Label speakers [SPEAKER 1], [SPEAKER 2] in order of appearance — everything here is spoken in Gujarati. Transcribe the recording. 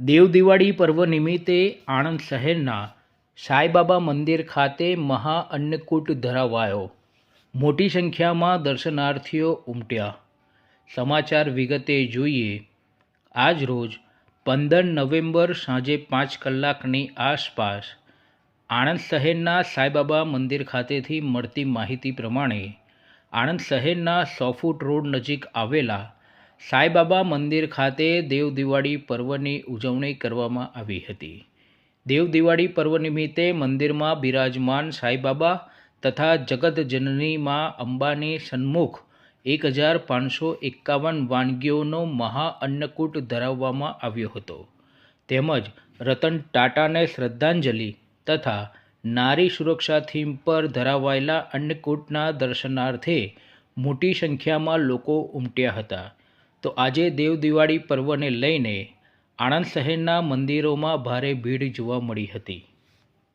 [SPEAKER 1] દેવ દિવાળી પર્વ નિમિત્તે આણંદ શહેરના સાંઈબાબા મંદિર ખાતે મહા અન્નકૂટ ધરાવાયો. મોટી સંખ્યામાં દર્શનાર્થીઓ ઉમટ્યા. સમાચાર વિગતે જોઈએ, આજ રોજ પંદર નવેમ્બર સાંજે પાંચ કલાકની આસપાસ આણંદ શહેરના સાંઈબાબા મંદિર ખાતેથી મળતી માહિતી પ્રમાણે આણંદ શહેરના સો ફૂટ રોડ નજીક આવેલા સાંઈબાબા મંદિર ખાતે દેવ દિવાળી પર્વની ઉજવણી કરવામાં આવી હતી. દેવ દિવાળી પર્વ નિમિત્તે મંદિરમાં બિરાજમાન સાંઈબાબા તથા જગતજનની મા અંબાની સન્મુખ એક હજાર પાંચસો એકાવન વાનગીઓનો મહા અન્નકૂટ ધરાવવામાં આવ્યો હતો. તેમજ રતન ટાટાને શ્રદ્ધાંજલિ તથા નારી સુરક્ષા થીમ પર ધરાવાયેલા અન્નકૂટના દર્શનાર્થે મોટી સંખ્યામાં લોકો ઉમટ્યા હતા. તો આજે દેવ દિવાળી પર્વને લઈને આણંદ શહેરના મંદિરોમાં ભારે ભીડ જોવા મળી હતી.